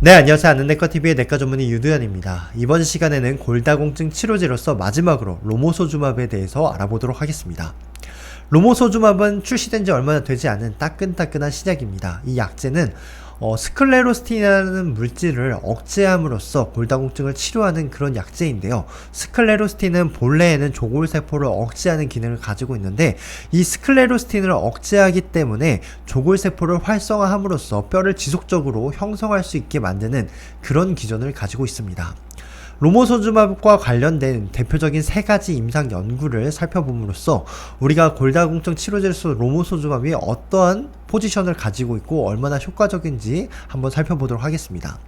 네, 안녕하세요. 아는 내과TV의 내과 전문의 유두현입니다. 이번 시간에는 골다공증 치료제로서 마지막으로 로모소주맙에 대해서 알아보도록 하겠습니다. 로모소주맙은 출시된 지 얼마나 되지 않은 따끈따끈한 신약입니다. 이 약제는 어, 스클레로스틴이라는 물질을 억제함으로써 골다공증을 치료하는 그런 약제인데요. 스클레로스틴은 본래에는 조골세포를 억제하는 기능을 가지고 있는데 이 스클레로스틴을 억제하기 때문에 조골세포를 활성화함으로써 뼈를 지속적으로 형성할 수 있게 만드는 그런 기전을 가지고 있습니다. 로모소주맙과 관련된 대표적인 세 가지 임상 연구를 살펴봄으로써 우리가 골다공증 치료제로서 로모소주맙이 어떠한 포지션을 가지고 있고 얼마나 효과적인지 한번 살펴보도록 하겠습니다.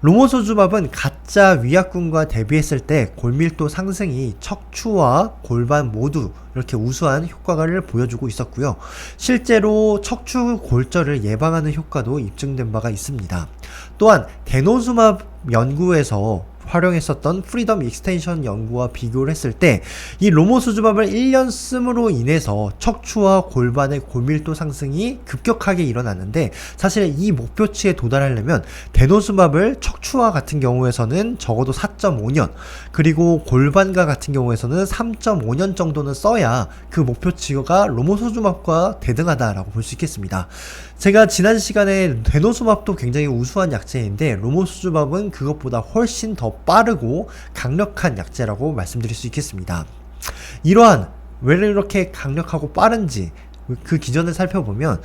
로모소주밥은 가짜 위약군과 대비했을 때 골밀도 상승이 척추와 골반 모두 이렇게 우수한 효과를 보여주고 있었고요. 실제로 척추 골절을 예방하는 효과도 입증된 바가 있습니다. 또한 데노수맙 연구에서 활용했었던 프리덤 익스텐션 연구와 비교를 했을 때 이 로모 수주밥을 1년 씀으로 인해서 척추와 골반의 골밀도 상승이 급격하게 일어났는데 사실 이 목표치에 도달하려면 데노수밥을 척추와 같은 경우에서는 적어도 4.5년 그리고 골반과 같은 경우에서는 3.5년 정도는 써야 그 목표치가 로모소주밥과 대등하다라고 볼 수 있겠습니다. 제가 지난 시간에 데노수밥도 굉장히 우수한 약제인데 로모수주밥은 그것보다 훨씬 더 빠르고 강력한 약제라고 말씀드릴 수 있겠습니다. 이러한 왜 이렇게 강력하고 빠른지 그 기전을 살펴보면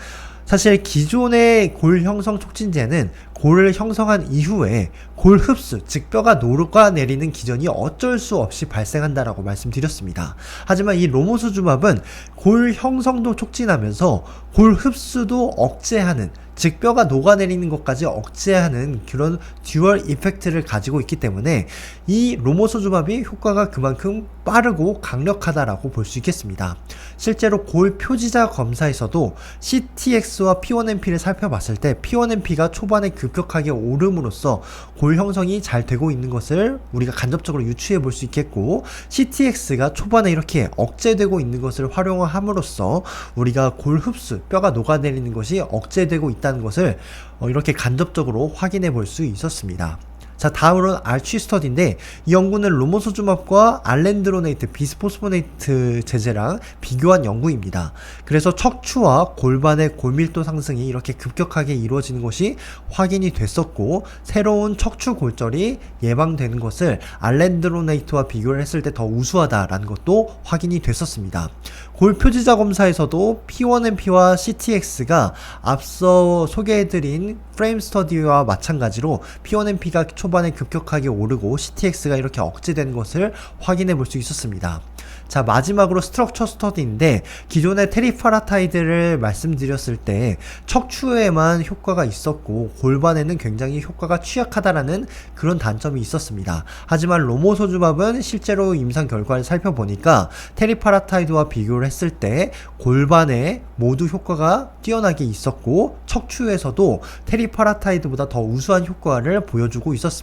사실 기존의 골 형성 촉진제는 골을 형성한 이후에 골 흡수, 즉 뼈가 녹아내리는 기전이 어쩔 수 없이 발생한다라고 말씀드렸습니다. 하지만 이 로모수주밥은 골 형성도 촉진하면서 골 흡수도 억제하는 즉 뼈가 녹아내리는 것까지 억제하는 그런 듀얼 이펙트를 가지고 있기 때문에 이 로모소주밥이 효과가 그만큼 빠르고 강력하다라고 볼 수 있겠습니다. 실제로 골 표지자 검사에서도 CTX와 P1NP를 살펴봤을 때 P1NP가 초반에 급격하게 오름으로써 골 형성이 잘 되고 있는 것을 우리가 간접적으로 유추해 볼 수 있겠고 CTX가 초반에 이렇게 억제되고 있는 것을 활용함으로써 우리가 골 흡수, 뼈가 녹아내리는 것이 억제되고 있다 있다는 것을 어, 이렇게 간접적으로 확인해 볼 수 있었습니다. 자, 다음으로는 알취 스터디인데 이 연구는 로모소주맙과 알렌드로네이트 비스포스포네이트 제제랑 비교한 연구입니다. 그래서 척추와 골반의 골밀도 상승이 이렇게 급격하게 이루어지는 것이 확인이 됐었고 새로운 척추 골절이 예방되는 것을 알렌드로네이트와 비교를 했을 때 더 우수하다라는 것도 확인이 됐었습니다. 골 표지자 검사에서도 P1NP와 CTX가 앞서 소개해드린 프레임 스터디와 마찬가지로 P1NP가 초반 에 급격하게 오르고 CTX가 이렇게 억제된 것을 확인해 볼 수 있었습니다. 자 마지막으로 스트럭처 스터디인데 기존의 테리파라타이드를 말씀드렸을 때 척추에만 효과가 있었고 골반에는 굉장히 효과가 취약하다라는 그런 단점이 있었습니다. 하지만 로모소주밥은 실제로 임상 결과를 살펴보니까 테리파라타이드와 비교를 했을 때 골반에 모두 효과가 뛰어나게 있었고 척추에서도 테리파라타이드보다 더 우수한 효과를 보여주고 있었습니다.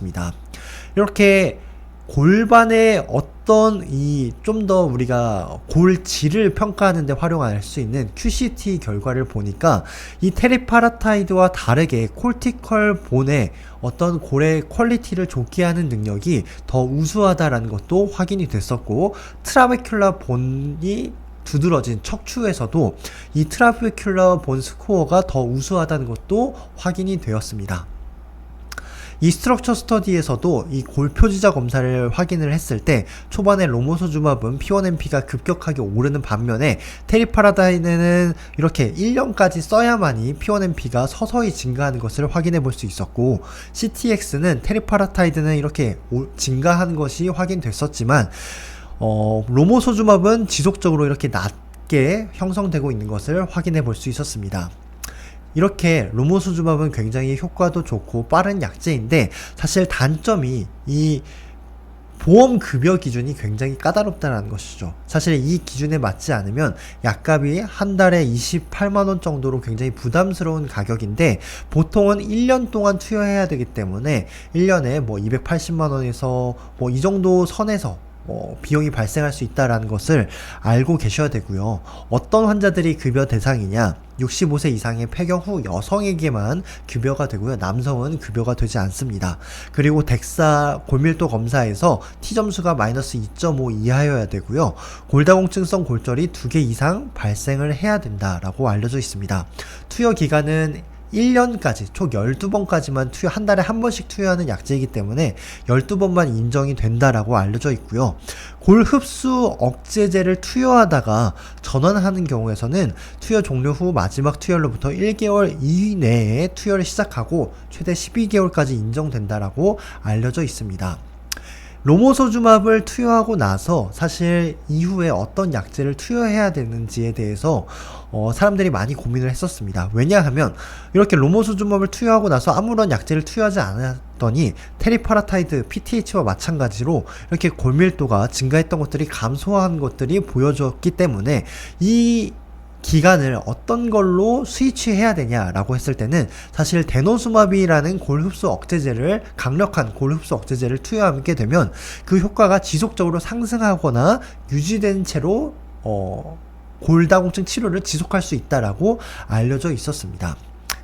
이렇게 골반의 어떤 이 좀 더 우리가 골질을 평가하는데 활용할 수 있는 QCT 결과를 보니까 이 테리파라타이드와 다르게 콜티컬 본의 어떤 골의 퀄리티를 좋게 하는 능력이 더 우수하다라는 것도 확인이 됐었고 트라베큘라 본이 두드러진 척추에서도 이 트라베큘라 본 스코어가 더 우수하다는 것도 확인이 되었습니다. 이 스트럭처 스터디에서도 이 골 표지자 검사를 확인을 했을 때 초반에 로모소주맙은 P1NP가 급격하게 오르는 반면에 테리파라다이는 이렇게 1년까지 써야만이 P1NP가 서서히 증가하는 것을 확인해 볼 수 있었고 CTX는 테리파라타이드는 이렇게 증가한 것이 확인됐었지만 어, 로모소주맙은 지속적으로 이렇게 낮게 형성되고 있는 것을 확인해 볼 수 있었습니다. 이렇게 로모수주밥은 굉장히 효과도 좋고 빠른 약제인데 사실 단점이 이 보험 급여 기준이 굉장히 까다롭다는 것이죠. 사실 이 기준에 맞지 않으면 약값이 한 달에 28만 원 정도로 굉장히 부담스러운 가격인데 보통은 1년 동안 투여해야 되기 때문에 1년에 뭐 280만 원에서 뭐 이 정도 선에서 어, 비용이 발생할 수 있다라는 것을 알고 계셔야 되고요. 어떤 환자들이 급여 대상이냐? 65세 이상의 폐경 후 여성에게만 급여가 되고요. 남성은 급여가 되지 않습니다. 그리고 덱사 골밀도 검사에서 T 점수가 마이너스 2.5 이하여야 되고요. 골다공증성 골절이 두개 이상 발생을 해야 된다라고 알려져 있습니다. 투여 기간은 1년까지 총 12번까지만 투여 한 달에 한 번씩 투여하는 약제이기 때문에 12번만 인정이 된다라고 알려져 있고요. 골 흡수 억제제를 투여하다가 전환하는 경우에서는 투여 종료 후 마지막 투여로부터 1개월 이내에 투여를 시작하고 최대 12개월까지 인정된다라고 알려져 있습니다. 로모소주맙을 투여하고 나서 사실 이후에 어떤 약제를 투여해야 되는지에 대해서 어, 사람들이 많이 고민을 했었습니다. 왜냐하면 이렇게 로모소주맙을 투여하고 나서 아무런 약제를 투여하지 않았더니 테리파라타이드, PTH와 마찬가지로 이렇게 골밀도가 증가했던 것들이 감소한 것들이 보여졌기 때문에 이 기간을 어떤 걸로 스위치해야 되냐라고 했을 때는 사실 데노수마비라는 골흡수 억제제를 강력한 골흡수 억제제를 투여하게 되면 그 효과가 지속적으로 상승하거나 유지된 채로 어, 골다공증 치료를 지속할 수 있다라고 알려져 있었습니다.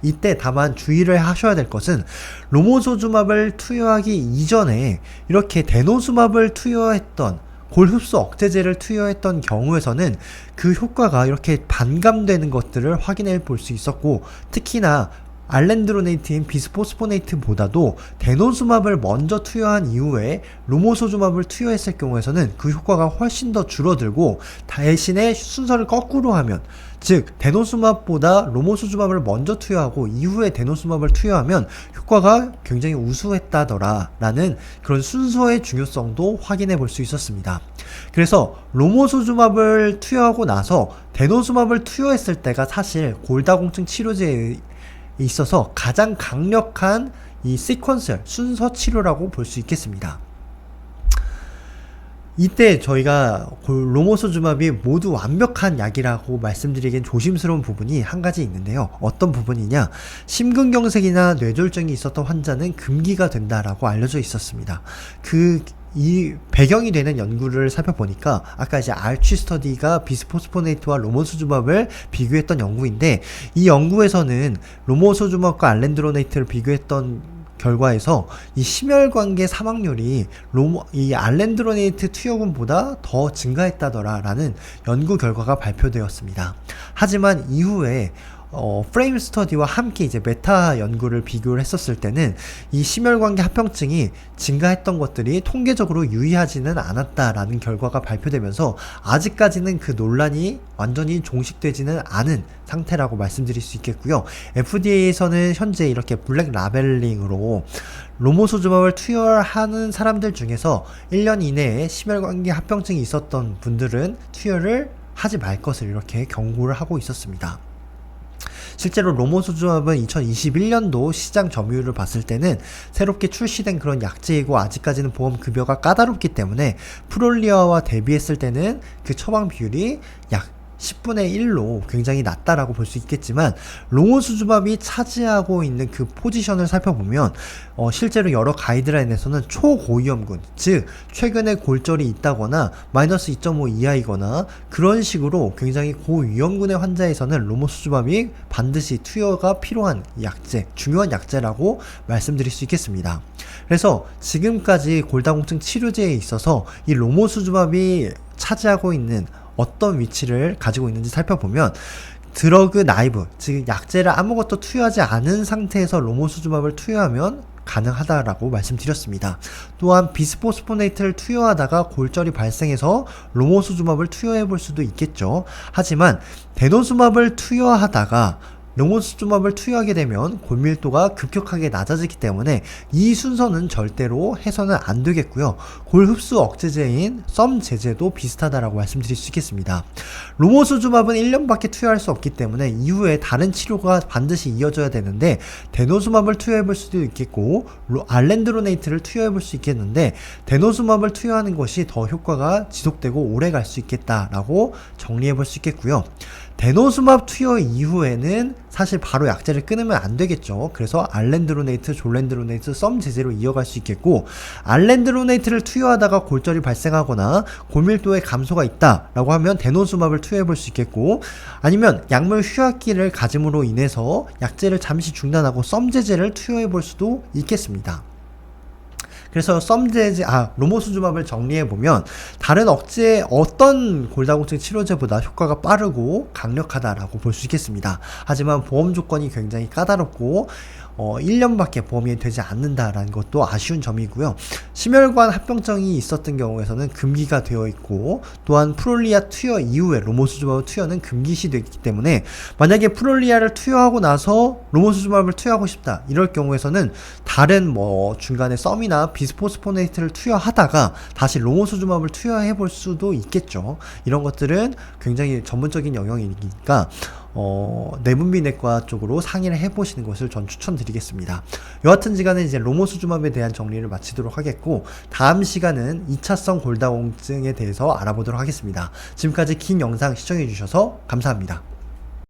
이때 다만 주의를 하셔야 될 것은 로모소주맙을 투여하기 이전에 이렇게 데노수맙을 투여했던 골흡수 억제제를 투여했던 경우에서는 그 효과가 이렇게 반감되는 것들을 확인해 볼 수 있었고 특히나 알렌드로네이트인 비스포스포네이트보다도 데노수맙을 먼저 투여한 이후에 로모소주맙을 투여했을 경우에서는 그 효과가 훨씬 더 줄어들고 대신에 순서를 거꾸로 하면 즉 데노수맙보다 로모소주맙을 먼저 투여하고 이후에 데노수맙을 투여하면 효과가 굉장히 우수했다더라 라는 그런 순서의 중요성도 확인해 볼 수 있었습니다. 그래서 로모소주맙을 투여하고 나서 데노수맙을 투여했을 때가 사실 골다공증 치료제에 있어서 가장 강력한 이 시퀀스 순서 치료라고 볼 수 있겠습니다. 이때 저희가 로모소주맙이 모두 완벽한 약이라고 말씀드리기엔 조심스러운 부분이 한 가지 있는데요. 어떤 부분이냐? 심근경색이나 뇌졸중이 있었던 환자는 금기가 된다라고 알려져 있었습니다. 그 이 배경이 되는 연구를 살펴보니까 아까 이제 알취 스터디가 비스포스포네이트와 로모소주맙을 비교했던 연구인데 이 연구에서는 로모소주맙과 알렌드로네이트를 비교했던 결과에서 이 심혈관계 사망률이 로모 이 알렌드로네이트 투여군보다 더 증가했다더라라는 연구 결과가 발표되었습니다. 하지만 이후에 어, 프레임 스터디와 함께 이제 메타 연구를 비교를 했었을 때는 이 심혈관계 합병증이 증가했던 것들이 통계적으로 유의하지는 않았다라는 결과가 발표되면서 아직까지는 그 논란이 완전히 종식되지는 않은 상태라고 말씀드릴 수 있겠고요. FDA에서는 현재 이렇게 블랙 라벨링으로 로모소주맙을 투여하는 사람들 중에서 1년 이내에 심혈관계 합병증이 있었던 분들은 투여를 하지 말 것을 이렇게 경고를 하고 있었습니다. 실제로 로모소주맙은 2021년도 시장 점유율을 봤을 때는 새롭게 출시된 그런 약제이고 아직까지는 보험 급여가 까다롭기 때문에 프롤리아와 대비했을 때는 그 처방 비율이 약 10분의 1로 굉장히 낮다라고 볼 수 있겠지만 롱호수주밥이 차지하고 있는 그 포지션을 살펴보면 어, 실제로 여러 가이드라인에서는 초고위험군 즉 최근에 골절이 있다거나 마이너스 2.5 이하이거나 그런 식으로 굉장히 고위험군의 환자에서는 로모 수주밥이 반드시 투여가 필요한 약제 중요한 약제라고 말씀드릴 수 있겠습니다. 그래서 지금까지 골다공증 치료제에 있어서 이 로모 수주밥이 차지하고 있는 어떤 위치를 가지고 있는지 살펴보면 드러그 나이브, 즉 약제를 아무것도 투여하지 않은 상태에서 로모수주맙을 투여하면 가능하다라고 말씀드렸습니다. 또한 비스포스포네이트를 투여하다가 골절이 발생해서 로모수주맙을 투여해 볼 수도 있겠죠. 하지만 데노수맙을 투여하다가 롱호수주맙을 투여하게 되면 골밀도가 급격하게 낮아지기 때문에 이 순서는 절대로 해서는 안 되겠고요. 골 흡수 억제제인 썸 제제도 비슷하다라고 말씀드릴 수 있겠습니다. 로모수주맙은 1년밖에 투여할 수 없기 때문에 이후에 다른 치료가 반드시 이어져야 되는데 데노수맙을 투여해 볼 수도 있겠고 알렌드로네이트를 투여해 볼 수 있겠는데 데노수맙을 투여하는 것이 더 효과가 지속되고 오래 갈 수 있겠다라고 정리해 볼 수 있겠고요. 데노스맙 투여 이후에는 사실 바로 약제를 끊으면 안 되겠죠. 그래서 알렌드로네이트, 졸렌드로네이트, 썸 제제로 이어갈 수 있겠고 알렌드로네이트를 투여하다가 골절이 발생하거나 골밀도의 감소가 있다라고 하면 데노스맙을 투여해 볼 수 있겠고 아니면 약물 휴학기를 가짐으로 인해서 약제를 잠시 중단하고 썸 제제를 투여해 볼 수도 있겠습니다. 그래서 썸제제 아 로모수주맙을 정리해 보면 다른 억제 어떤 골다공증 치료제보다 효과가 빠르고 강력하다라고 볼 수 있겠습니다. 하지만 보험 조건이 굉장히 까다롭고 어 1년밖에 보험이 되지 않는다라는 것도 아쉬운 점이고요. 심혈관 합병증이 있었던 경우에서는 금기가 되어 있고 또한 프롤리아 투여 이후에 로모수주맙 투여는 금기시 되기 때문에 만약에 프롤리아를 투여하고 나서 로모수주맙을 투여하고 싶다 이럴 경우에서는 다른 뭐 중간에 썸이나 비스포스포네이트를 투여하다가 다시 로모수주맙을 투여해 볼 수도 있겠죠. 이런 것들은 굉장히 전문적인 영역이니까 어, 내분비내과 쪽으로 상의를 해보시는 것을 전 추천드리겠습니다. 여하튼 시간에 이제 로모수주맙에 대한 정리를 마치도록 하겠고 다음 시간은 2차성 골다공증에 대해서 알아보도록 하겠습니다. 지금까지 긴 영상 시청해주셔서 감사합니다.